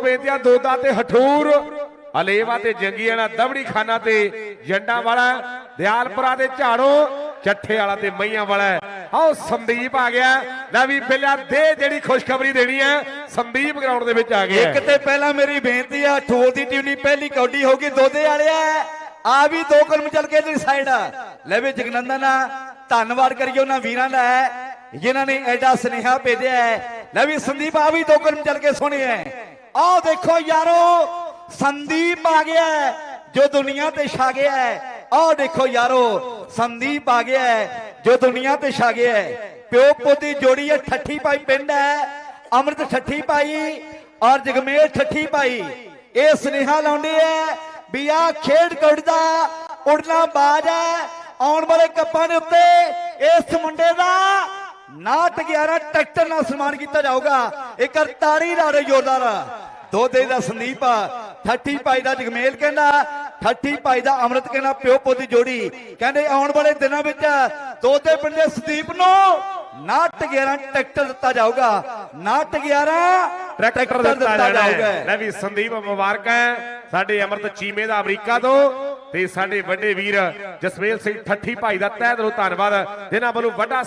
ਨੂੰ ਬੇਨਤੀ ਦੋਦਾ ਤੇ ਹਠੂਰ। ਅਲੇਵਾ ਤੇ ਜੰਗੀਆਣਾ ਦਬੜੀ ਖਾਨਾ ਤੇ ਜੰਡਾ ਵਾਲਾ, ਦਿਆਲਪੁਰਾ ਦੇ ਝਾੜੋ, ਚੱਠੇ ਵਾਲਾ ਤੇ ਮਈਆਂ ਵਾਲਾ। ਆਓ ਸੰਦੀਪ ਆ ਗਿਆ। ਲੈ ਵੀ ਬਿਲਿਆ, ਦੇ ਜਿਹੜੀ ਖੁਸ਼ਖਬਰੀ ਦੇਣੀ ਹੈ, ਸੰਦੀਪ ਗਰਾਊਂਡ ਦੇ ਵਿੱਚ ਆ ਗਿਆ। ਇੱਕ ਤੇ ਪਹਿਲਾਂ ਮੇਰੀ ਬੇਨਤੀ ਆ ਠੋਲ ਦੀ ਟਿਊਨੀ ਪਹਿਲੀ ਕੌਡੀ ਹੋਗੀ ਦੋਦੇ ਵਾਲਿਆ ਆ। ਵੀ ਦੋ ਕਲਮ ਚੱਲ ਕੇ ਇਧਰ ਸਾਈਡ ਲੈ ਵੀ ਜਗਨੰਦਨ ਆ, ਧੰਨਵਾਦ ਕਰੀਏ ਉਹਨਾਂ ਵੀਰਾਂ ਦਾ ਜਿਨ੍ਹਾਂ ਨੇ ਐਡਾ ਸੁਨੇਹਾ ਭੇਜਿਆ ਹੈ। ਲੈ ਵੀ ਸੰਦੀਪ, ਆ ਵੀ ਦੋ ਕਲਮ ਚੱਲ ਕੇ ਸੁਣਿਆ ਆਓ ਦੇਖੋ ਯਾਰੋ, ਸੰਦੀਪ ਆ ਗਿਆ ਜੋ ਦੁਨੀਆ ਤੇ ਛਾ ਗਿਆ ਹੈ। ਦੇਖੋ ਯਾਰੋ, ਸੰਦੀਪ ਆ ਗਿਆ ਜੋ ਦੁਨੀਆ ਤੇ ਛਾ ਗਿਆ ਹੈ। ਪਿਓ ਪੋਤੀ ਜੋੜੀ ਹੈ, ਠੱਠੀ ਪਾਈ ਪਿੰਡ ਹੈ, ਅੰਮ੍ਰਿਤ ਠੱਠੀ ਪਾਈ ਔਰ ਜਗਮੇਲ ਠੱਠੀ ਪਾਈ ਇਹ ਸੁਨੇਹਾ ਲਾਉਂਦੇ ਐ ਵੀ ਆ ਖੇਡ ਕੁੜਦਾ ਉੜਨਾ ਬਾਜ ਹੈ, ਆਉਣ ਵਾਲੇ ਕੱਪਾਂ ਦੇ ਉੱਤੇ ਇਸ ਮੁੰਡੇ ਦਾ ਨਾਟ 11 ਟਰੈਕਟਰ ਨਾਲ ਸਨਮਾਨ ਕੀਤਾ ਜਾਊਗਾ। ਇੱਕ ਤਾੜੀ ਰਹੇ ਜ਼ੋਰਦਾਰ। ਦੋਦੇ ਦਾ ਸੰਦੀਪ ਠੱਠੀ ਭਾਈ ਦਾ ਜਗਮੇਲ ਕਹਿੰਦਾ ਠੱਠੀ ਭਾਈ ਦਾ ਅੰਮ੍ਰਿਤ ਕਹਿੰਦਾ ਪਿਓ ਪੁੱਤ ਦੀ ਜੋੜੀ। ਕਹਿੰਦੇ ਆਉਣ ਵਾਲੇ ਦਿਨਾਂ ਵਿੱਚ ਦੋਦੇ ਪਿੰਡ ਦੇ ਸੰਦੀਪ ਨੂੰ ਨਾਟ 11 ਟਰੈਕਟਰ ਦਿੱਤਾ ਜਾਊਗਾ। ਨਾਟ 11 ਟਰੈਕਟਰ ਦਿੱਤਾ ਜਾਣਾ ਹੈ। ਲੈ ਵੀ ਸੰਦੀਪ ਮੁਬਾਰਕਾਂ ਹੈ। ਸਾਡੇ ਅਮਰਤ ਚੀਮੇ ਦਾ ਅਮਰੀਕਾ ਤੋਂ ਤੇ ਸਾਡੇ ਵੱਡੇ ਵੀਰ ਜਸਵੇਲ ਸਿੰਘ ਠੱਠੀ ਭਾਈ ਦਾ ਤਹਿ ਦਿਲੋਂ ਧੰਨਵਾਦ। ਜਿਨ੍ਹਾਂ ਵੱਲੋਂ ਵੱਡਾ